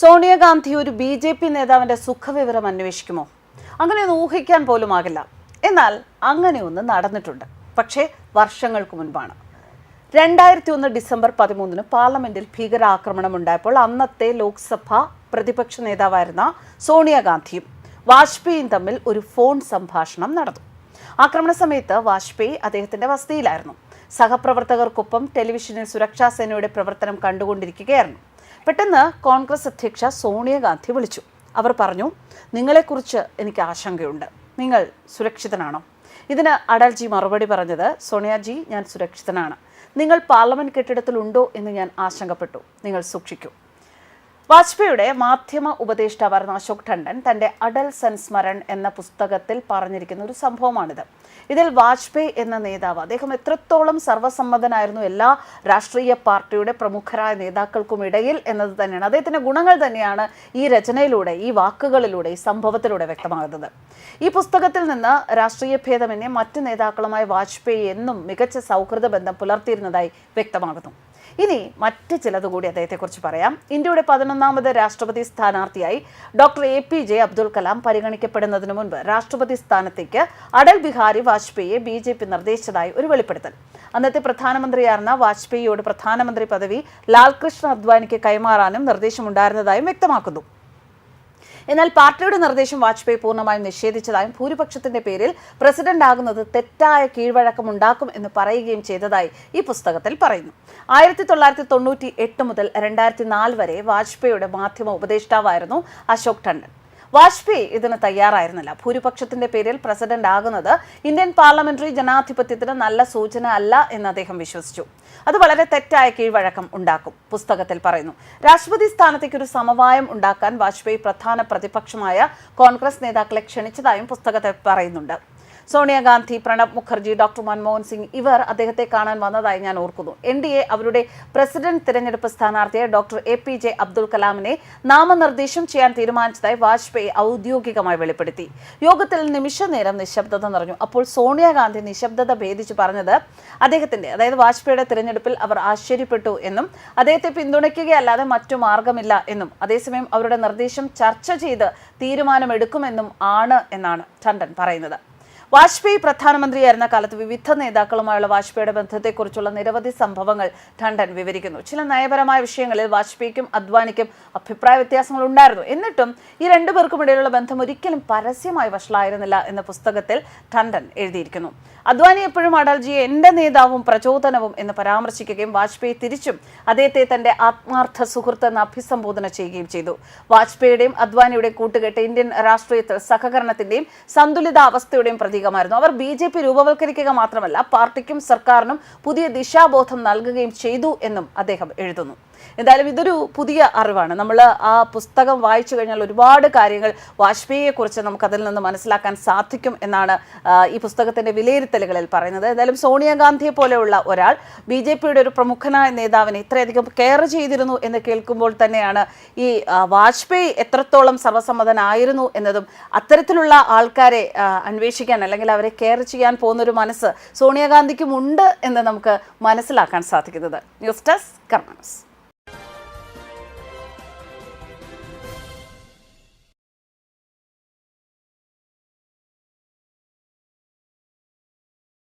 സോണിയാഗാന്ധി ഒരു B J P നേതാവിന്റെ സുഖവിവരം അന്വേഷിക്കുമോ? അങ്ങനെയൊന്നും ഊഹിക്കാൻ പോലും ആകില്ല. എന്നാൽ അങ്ങനെയൊന്ന് നടന്നിട്ടുണ്ട്. പക്ഷേ വർഷങ്ങൾക്ക് മുൻപാണ്. രണ്ടായിരത്തി ഒന്ന് ഡിസംബർ പതിമൂന്നിന് പാർലമെന്റിൽ ഭീകരാക്രമണം ഉണ്ടായപ്പോൾ അന്നത്തെ ലോക്സഭ പ്രതിപക്ഷ നേതാവായിരുന്ന സോണിയാഗാന്ധിയും വാജ്പേയിയും തമ്മിൽ ഒരു ഫോൺ സംഭാഷണം നടന്നു. ആക്രമണ സമയത്ത് വാജ്പേയി അദ്ദേഹത്തിന്റെ വസതിയിലായിരുന്നു. സഹപ്രവർത്തകർക്കൊപ്പം ടെലിവിഷനിൽ സുരക്ഷാ സേനയുടെ പ്രവർത്തനം കണ്ടുകൊണ്ടിരിക്കുകയായിരുന്നു. പെട്ടെന്ന് കോൺഗ്രസ് അധ്യക്ഷ സോണിയാഗാന്ധി വിളിച്ചു. അവർ പറഞ്ഞു നിങ്ങളെക്കുറിച്ച് എനിക്ക് ആശങ്കയുണ്ട്. നിങ്ങൾ സുരക്ഷിതനാണോ? ഇതിന് അടൽജി മറുപടി പറഞ്ഞത് സോണിയാജി ഞാൻ സുരക്ഷിതനാണ്. നിങ്ങൾ പാർലമെന്റ് കെട്ടിടത്തിലുണ്ടോ എന്ന് ഞാൻ ആശങ്കപ്പെട്ടു. നിങ്ങൾ സൂക്ഷിക്കൂ. വാജ്പേയിയുടെ മാധ്യമ ഉപദേഷ്ടാവായിരുന്ന അശോക് ടണ്ടൻ തന്റെ അടൽ സൻസ്മരൺ എന്ന പുസ്തകത്തിൽ പറഞ്ഞിരിക്കുന്ന ഒരു സംഭവമാണിത്. ഇതിൽ വാജ്പേയി എന്ന നേതാവ് അദ്ദേഹം എത്രത്തോളം സർവസമ്മതനായിരുന്നു എല്ലാ രാഷ്ട്രീയ പാർട്ടിയുടെ പ്രമുഖരായ നേതാക്കൾക്കും ഇടയിൽ എന്നത് തന്നെയാണ്. അദ്ദേഹത്തിന്റെ ഗുണങ്ങൾ തന്നെയാണ് ഈ രചനയിലൂടെ ഈ വാക്കുകളിലൂടെ ഈ സംഭവത്തിലൂടെ വ്യക്തമാകുന്നത്. ഈ പുസ്തകത്തിൽ നിന്ന് രാഷ്ട്രീയ ഭേദമന്യേ മറ്റ് നേതാക്കളുമായി വാജ്പേയി എന്നും മികച്ച സൗഹൃദ ബന്ധം പുലർത്തിയിരുന്നതായി വ്യക്തമാകുന്നു. ഇനി മറ്റ് ചിലത് കൂടി അദ്ദേഹത്തെക്കുറിച്ച് പറയാം. ഇന്ത്യയുടെ പതിനൊന്നാമത് രാഷ്ട്രപതി സ്ഥാനാർത്ഥിയായി doctor A P J Abdul Kalam പരിഗണിക്കപ്പെടുന്നതിന് മുൻപ് രാഷ്ട്രപതി സ്ഥാനത്തേക്ക് അടൽ ബിഹാരി വാജ്പേയിയെ ബി ജെ പി നിർദ്ദേശിച്ചതായി ഒരു വെളിപ്പെടുത്തൽ. അന്നത്തെ പ്രധാനമന്ത്രിയായിരുന്ന വാജ്പേയിയോട് പ്രധാനമന്ത്രി പദവി ലാൽകൃഷ്ണ അദ്വാനിക്ക് കൈമാറാനും നിർദ്ദേശമുണ്ടായിരുന്നതായും വ്യക്തമാക്കുന്നു. എന്നാൽ പാർട്ടിയുടെ നിർദ്ദേശം വാജ്പേയി പൂർണമായും നിഷേധിച്ചതായും ഭൂരിപക്ഷത്തിന്റെ പേരിൽ പ്രസിഡന്റ് ആകുന്നത് തെറ്റായ കീഴ്വഴക്കം ഉണ്ടാക്കും എന്ന് പറയുകയും ചെയ്തതായി ഈ പുസ്തകത്തിൽ പറയുന്നു. ആയിരത്തി തൊള്ളായിരത്തി തൊണ്ണൂറ്റി എട്ട് മുതൽ രണ്ടായിരത്തി നാല് വരെ വാജ്പേയിയുടെ മാധ്യമ ഉപദേഷ്ടാവായിരുന്നു അശോക് ടണ്ടൻ വാജ്പേയി ഇതിന് തയ്യാറായിരുന്നില്ല. ഭൂരിപക്ഷത്തിന്റെ പേരിൽ പ്രസിഡന്റ് ആകുന്നത് ഇന്ത്യൻ പാർലമെന്ററി ജനാധിപത്യത്തിന് നല്ല സൂചന അല്ല എന്ന് അദ്ദേഹം വിശ്വസിച്ചു. അത് വളരെ തെറ്റായ കീഴ്വഴക്കം ഉണ്ടാക്കും പുസ്തകത്തിൽ പറയുന്നു. രാഷ്ട്രപതി സ്ഥാനത്തേക്ക് ഒരു സമവായം ഉണ്ടാക്കാൻ വാജ്പേയി പ്രധാന പ്രതിപക്ഷമായ കോൺഗ്രസ് നേതാക്കളെ ക്ഷണിച്ചതായും പുസ്തകത്തിൽ പറയുന്നുണ്ട്. സോണിയാഗാന്ധി പ്രണബ് മുഖർജി ഡോക്ടർ മൻമോഹൻ സിംഗ് ഇവർ അദ്ദേഹത്തെ കാണാൻ വന്നതായി ഞാൻ ഓർക്കുന്നു. എൻ ഡി എ അവരുടെ പ്രസിഡന്റ് തിരഞ്ഞെടുപ്പ് സ്ഥാനാർത്ഥിയെ doctor A P J Abdul കലാമിനെ നാമനിർദ്ദേശം ചെയ്യാൻ തീരുമാനിച്ചതായി വാജ്പേയി ഔദ്യോഗികമായി വെളിപ്പെടുത്തി. യോഗത്തിൽ നിമിഷ നേരം നിശബ്ദത നിറഞ്ഞു. അപ്പോൾ സോണിയാഗാന്ധി നിശബ്ദത ഭേദിച്ച് പറഞ്ഞത് അദ്ദേഹത്തിന്റെ അതായത് വാജ്പേയിയുടെ തിരഞ്ഞെടുപ്പിൽ അവർ ആശ്ചര്യപ്പെട്ടു എന്നും അദ്ദേഹത്തെ പിന്തുണയ്ക്കുകയല്ലാതെ മറ്റു മാർഗമില്ല എന്നും അതേസമയം അവരുടെ നിർദ്ദേശം ചർച്ച ചെയ്ത് തീരുമാനമെടുക്കുമെന്നും ആണ് എന്നാണ് ടണ്ടൻ പറയുന്നത്. വാജ്പേയി പ്രധാനമന്ത്രിയായിരുന്ന കാലത്ത് വിവിധ നേതാക്കളുമായുള്ള വാജ്പേയിയുടെ ബന്ധത്തെക്കുറിച്ചുള്ള നിരവധി സംഭവങ്ങൾ ടണ്ടൻ വിവരിക്കുന്നു. ചില നയപരമായ വിഷയങ്ങളിൽ വാജ്പേയിക്കും അദ്വാനിക്കും അഭിപ്രായ വ്യത്യാസങ്ങൾ ഉണ്ടായിരുന്നു. എന്നിട്ടും ഈ രണ്ടു പേർക്കും ഇടയിലുള്ള ബന്ധം ഒരിക്കലും പരസ്യമായി വഷളായിരുന്നില്ല എന്ന പുസ്തകത്തിൽ ടണ്ടൻ എഴുതിയിരിക്കുന്നു. അദ്വാനി എപ്പോഴും അടൽജിയെ എന്റെ നേതാവും പ്രചോദനവും എന്ന് പരാമർശിക്കുകയും വാജ്പേയി തിരിച്ചും അദ്ദേഹത്തെ തന്റെ ആത്മാർത്ഥ സുഹൃത്ത് എന്ന് അഭിസംബോധന ചെയ്യുകയും ചെയ്തു. വാജ്പേയിയുടെയും അദ്വാനിയുടെയും കൂട്ടുകെട്ട് ഇന്ത്യൻ രാഷ്ട്രീയത്തിൽ സഹകരണത്തിന്റെയും സന്തുലിതാവസ്ഥയുടെയും പ്രതീകമായിരുന്നു അവർ ബി ജെ പി രൂപവൽക്കരിക്കുക മാത്രമല്ല പാർട്ടിക്കും സർക്കാരിനും പുതിയ ദിശാബോധം നൽകുകയും ചെയ്തു എന്നും അദ്ദേഹം എഴുതുന്നു. എന്തായാലും ഇതൊരു പുതിയ അറിവാണ്. നമ്മൾ ആ പുസ്തകം വായിച്ചു കഴിഞ്ഞാൽ ഒരുപാട് കാര്യങ്ങൾ വാജ്പേയിയെക്കുറിച്ച് നമുക്കതിൽ നിന്ന് മനസ്സിലാക്കാൻ സാധിക്കും എന്നാണ് ഈ പുസ്തകത്തിന്റെ വിലയിരുത്തലുകളിൽ പറയുന്നത്. എന്തായാലും സോണിയാഗാന്ധിയെ പോലെയുള്ള ഒരാൾ ബി ജെ പിയുടെ ഒരു പ്രമുഖനായ നേതാവിനെ ഇത്രയധികം കെയർ ചെയ്തിരുന്നു എന്ന് കേൾക്കുമ്പോൾ തന്നെയാണ് ഈ വാജ്പേയി എത്രത്തോളം സർവസമ്മതനായിരുന്നു എന്നതും അത്തരത്തിലുള്ള ആൾക്കാരെ അന്വേഷിക്കാൻ അല്ലെങ്കിൽ അവരെ കെയർ ചെയ്യാൻ പോകുന്നൊരു മനസ്സ് സോണിയാഗാന്ധിക്കും ഉണ്ട് എന്ന് നമുക്ക് മനസ്സിലാക്കാൻ സാധിക്കുന്നത്. News desk കർമ്മസ്